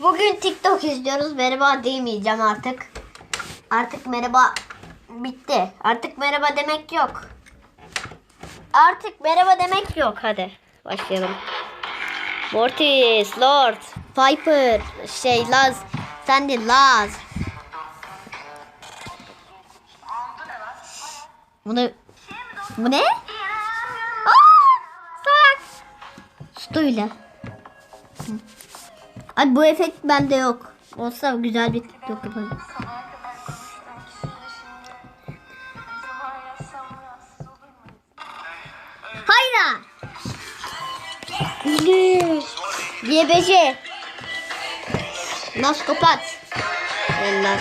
Bugün TikTok izliyoruz. Merhaba demeyeceğim artık. Artık merhaba bitti. Artık merhaba demek yok. Artık merhaba demek yok. Hadi başlayalım. Mortis, Lord, Piper, şey Laz, sen de Laz. Bu ne? Bu ne? Aa, salak. Stuyla. Ay bu efekt bende yok. Olsa güzel bir TikTok yaparım. Hayra. YBC. Nas kapat. Eller.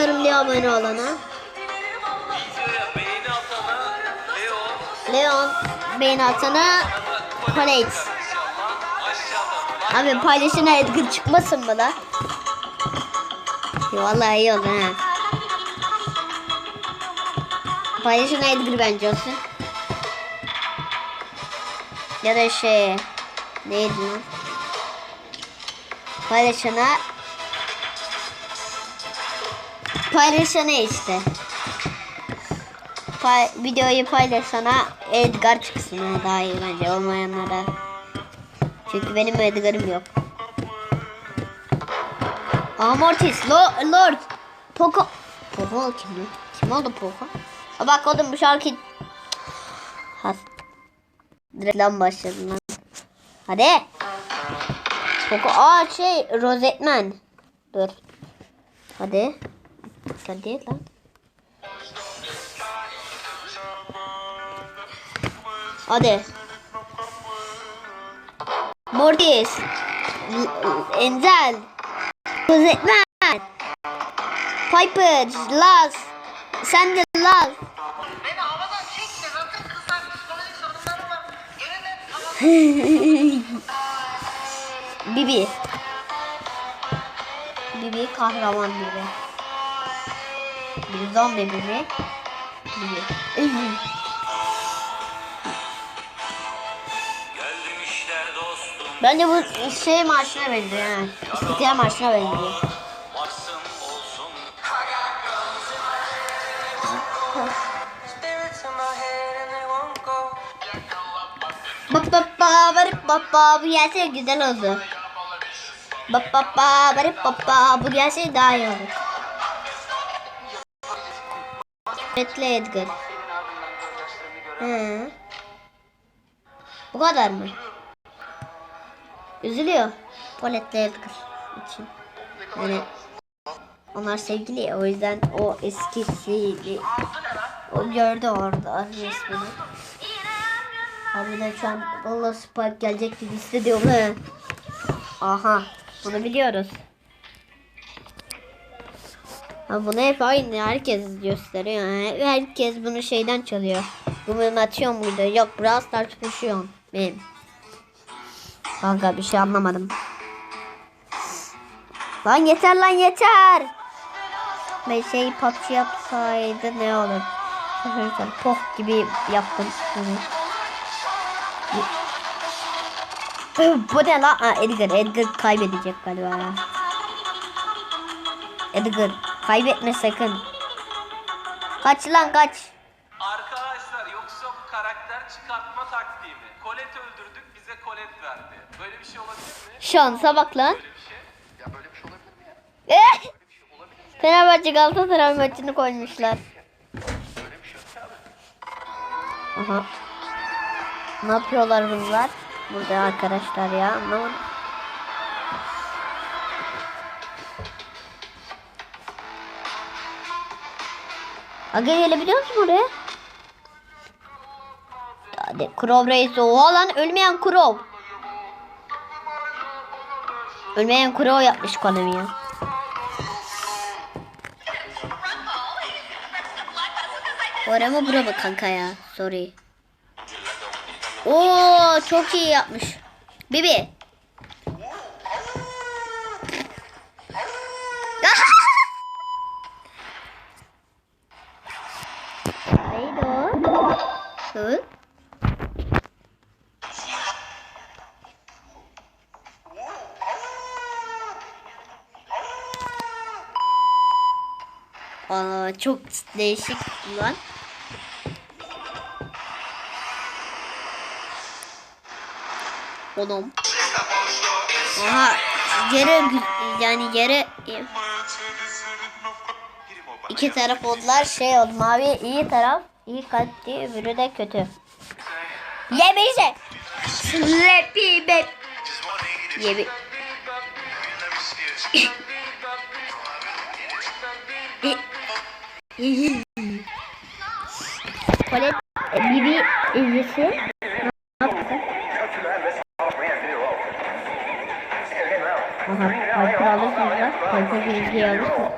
Çıkıyorum diye abone olana. Leon. Beğeni atana. Aşağıda Abi paylaşına Edgar çıkmasın mı da? Vallahi iyi olur ha. Paylaşına Edgar bence olsun. Ya da şey neydi lan? Paylaşana paylaşana işte. Pay, videoyu paylaşana Edgar çıksın ha, daha iyi bence olmayanlara. Çünkü benim Edgar'ım yok. Amortis, Lo Lord, Poco. Poco kim? Kim oldu Poco? Ha bak oğlum bu şarkı... Has. Reklam başladı lan. Hadi. Poco, aa şey, Rosetman. Dur. Hadi. Hadi lan. Hadi. Mortis. Enzel. Rosetman. Piper. Laz. Sen de Laz. Beni havadan çekme. Zaten Geldim işler dostum Bence bu şey marşına benziyor ha. İstiklal marşına benziyor. Bap bap ba barıp bap ba bu gelse güzel oldu. Bap bap ba barıp bap ba bu gelse daha iyi olur. Bekle Edgar. Hı. Bu kadar mı? Üzülüyor. Palet'le Edgar için. Yani onlar sevgili ya, o yüzden o eskisi o gördü orada resmini. Harbiden şu an valla Spike gelecek gibi hissediyorum he. Aha bunu biliyoruz. Ha bunu hep aynı herkes gösteriyor. Yani herkes bunu şeyden çalıyor. Bu atıyor muydu? Yok Brawl Stars koşuyor. Benim. Kanka bir şey anlamadım. Lan yeter lan yeter. Ben şey PUBG yapsaydı ne olur? Poh gibi yaptım. Bu ne lan? Aa, Edgar. Edgar kaybedecek galiba. Edgar. Kaybetme sakın. Kaç lan kaç. Arkadaşlar yoksa bu karakter çıkartma taktiği mi? Kolet öldürdük bize kolet verdi Böyle bir şey olabilir mi? Şansa bak lan. Böyle bir şey Ya böyle bir şey olabilir mi ya? Eh! Fenerbahçe Galatasaray maçını koymuşlar. Böyle bir şey yok abi. Aha. Ne yapıyorlar bunlar? Burada arkadaşlar ya. Anlamadım. Aga gelebiliyor musun oraya? Hadi Crow Reis. Oha lan ölmeyen Crow. Ölmeyen Crow yapmış konemi ya. Oraya mı bura mı kanka ya? Sorry. Oo çok iyi yapmış. Bibi. Hı? Çok değişik lan. Oğlum. Aha yere yani yere iki taraf oldular şey oldu mavi iyi taraf iyi kalpli öbürü de kötü. Yemeyecek. Sleepy beb. Yemi. Palet Bibi izlesi. Aha, Piper alırsınız lan. Piper bilgiyi alırsınız.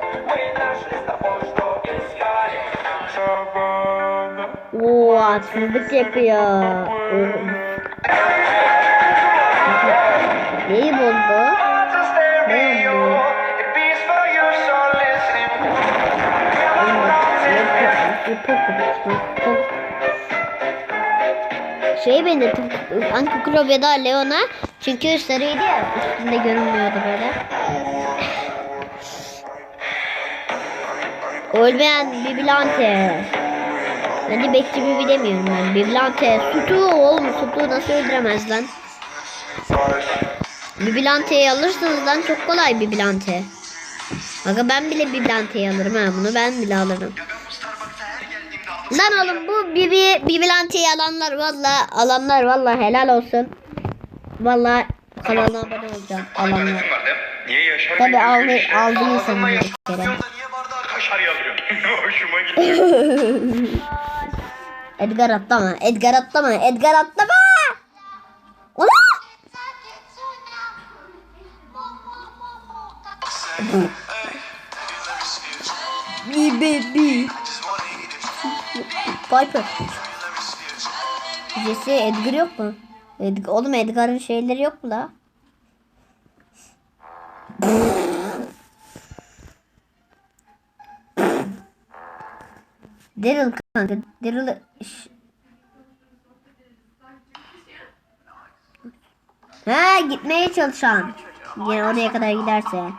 Oo, haksızlık yapıyor. Neyi bozdu? Şey beni Anka Krov ya da Leona çünkü sarıydı ya üstünde görünmüyordu böyle. Olmayan Biblante. Bence bekçi bir bilemiyorum ben. Biblante. Sutu oğlum Sutu nasıl öldüremez lan? Biblante'yi alırsınız lan çok kolay Biblante. Aga ben bile Biblante'yi alırım ha bunu ben bile alırım. Lan oğlum bu Bibi Biblante'yi alanlar valla alanlar valla helal olsun. Valla kanala abone olacağım alanlar. Niye Yaşar Tabi aldı, bir kere. Niye bardağa kaşar? Hoşuma gitti. Edgar atlama, Edgar atlama, Edgar atlama. Ulan! Bi bi bi. Piper. Jesse Edgar yok mu? Edgar, oğlum Edgar'ın şeyleri yok mu la? Daryl kanka. Daryl Ha gitmeye çalışan. Yine oraya kadar giderse.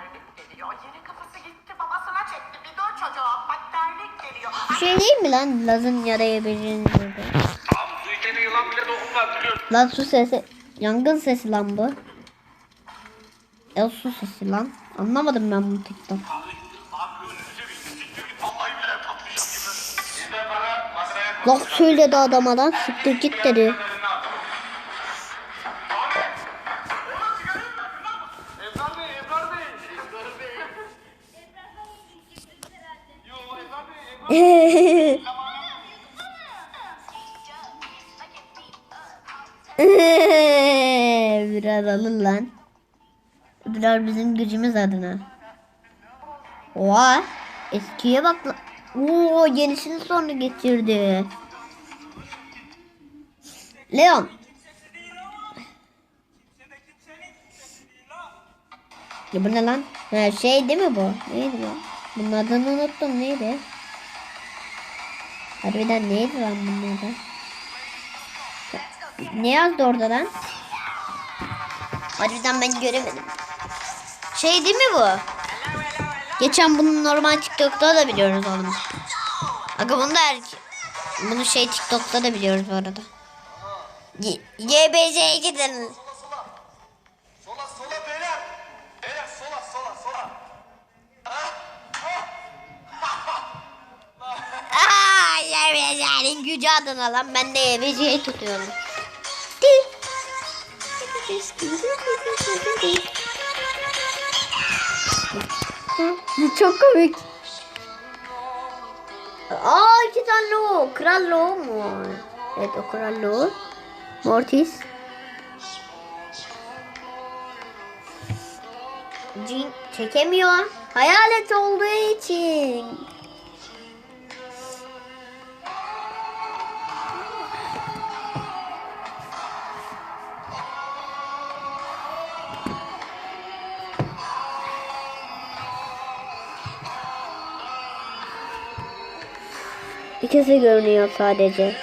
Bu şey değil mi lan? Laz'ın yaraya birinin burada. Su içene yılan bile dokunmaz biliyorsun. Lan su sesi. Yangın sesi lan bu. Ya su sesi lan. Anlamadım ben bunu TikTok. Lan söyledi adama lan. Siktir git dedi. Biraz alın lan. Biraz bizim gücümüz adına. Oha. Eskiye bak. Oo yenisini sonra getirdi. Leon. Ya bu ne lan? Ha, şey değil mi bu? Neydi bu? Bunun adını unuttum neydi? Harbiden neydi lan bunun adı? Ne yazdı orada lan? Harbiden ben göremedim. Şey değil mi bu? Geçen bunu normal TikTok'ta da biliyoruz oğlum. Aga bunu da her... Bunu şey TikTok'ta da biliyoruz bu arada. YBC'ye gidin. YBC'nin gücü adına lan. Ben de YBC'yi tutuyorum. Çok komik. Aa iki tane lo. Kral lo mu? Evet o kral lo. Mortis. Cin çekemiyor. Hayalet olduğu için. herkese görünüyor sadece.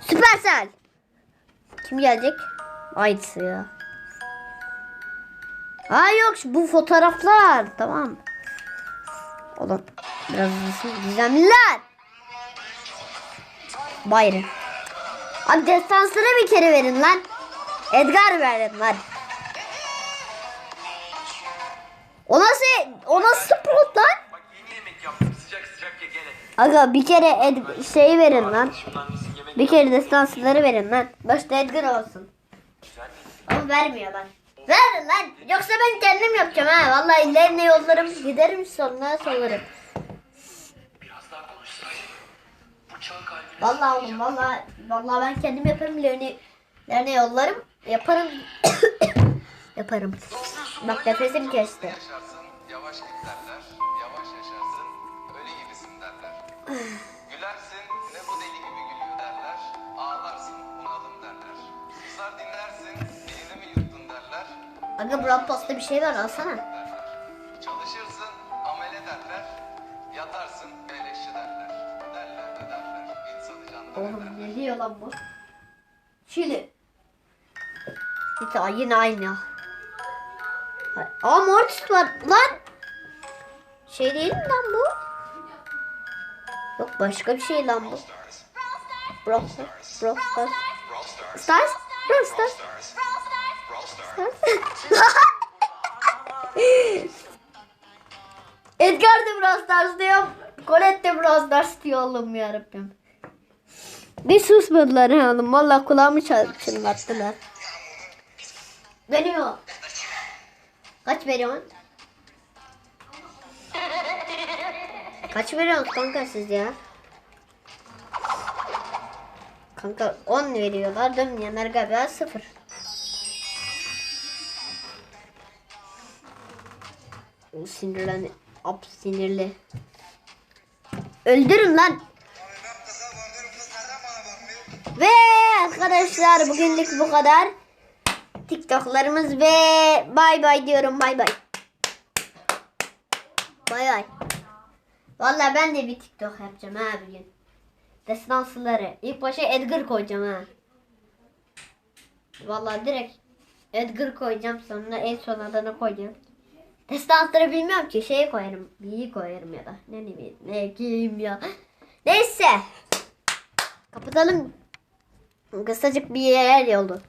Süpersel. Kim gelecek? Aytsı ya. Ha yok bu fotoğraflar. Tamam. Olan biraz gizemliler. Bayram. Abi destansları bir kere verin lan. Edgar verin lan. O nasıl sprot lan? Bak yeni yemek yaptım sıcak sıcak ye gene. Aga bir kere Ed şey verin lan. Bir kere destansları verin lan. Başta Edgar olsun. Ama vermiyorlar. Verin lan. Yoksa ben kendim yapacağım ha. Vallahi ellerine yollarım. Giderim sonuna solarım. Biraz daha konuşsaydın. Bıçağı kalbine Vallahi oğlum vallahi vallahi ben kendim yaparım ilerine, ilerine yollarım. Yaparım. yaparım. Bak nefesim kesti. Yavaş git derler. Yavaş yaşarsın, öyle gibisin derler. Gülersin, ne bu deli gibi gülüyor derler. Ağlarsın, bunalım derler. Kızlar dinlersin, dilini mi yuttun derler. Aga Brawl Pass'ta bir şey var alsana. derler. Çalışırsın, amele derler. Yatarsın, beleşçi derler. Derler de derler, insanı eder. Oğlum ne diyor lan bu? Şimdi. İşte yine aynı. Aa Mortis var lan. Şey değil mi lan bu? Yok başka bir şey lan bu. Brawl Stars. Brawl Stars. Stars? Brawl Stars. Edgar de Brawl Stars diyor. Colette de Brawl Stars diyor oğlum yarabbim. Bir susmadılar ha oğlum. Valla kulağımı çınlattılar. Veriyor. Kaç veriyorsun? Kaç veriyorsunuz kanka siz ya? Kanka 10 veriyorlar. Dönmeyenler galiba 0. Sinirlendi. Up sinirli. Öldürün lan. Ve arkadaşlar bugünlük bu kadar. TikTok'larımız ve bay bay diyorum bay bay. Bay bay. Vallahi ben de bir TikTok yapacağım ha bugün. Destansıları. İlk başa Edgar koyacağım ha. Vallahi direkt Edgar koyacağım sonra en son adını koyacağım. Destansları bilmiyorum ki şeye koyarım. B'yi koyarım ya da. Ne ne ne giyeyim ya. Neyse. Kapatalım. Kısacık bir yer oldu.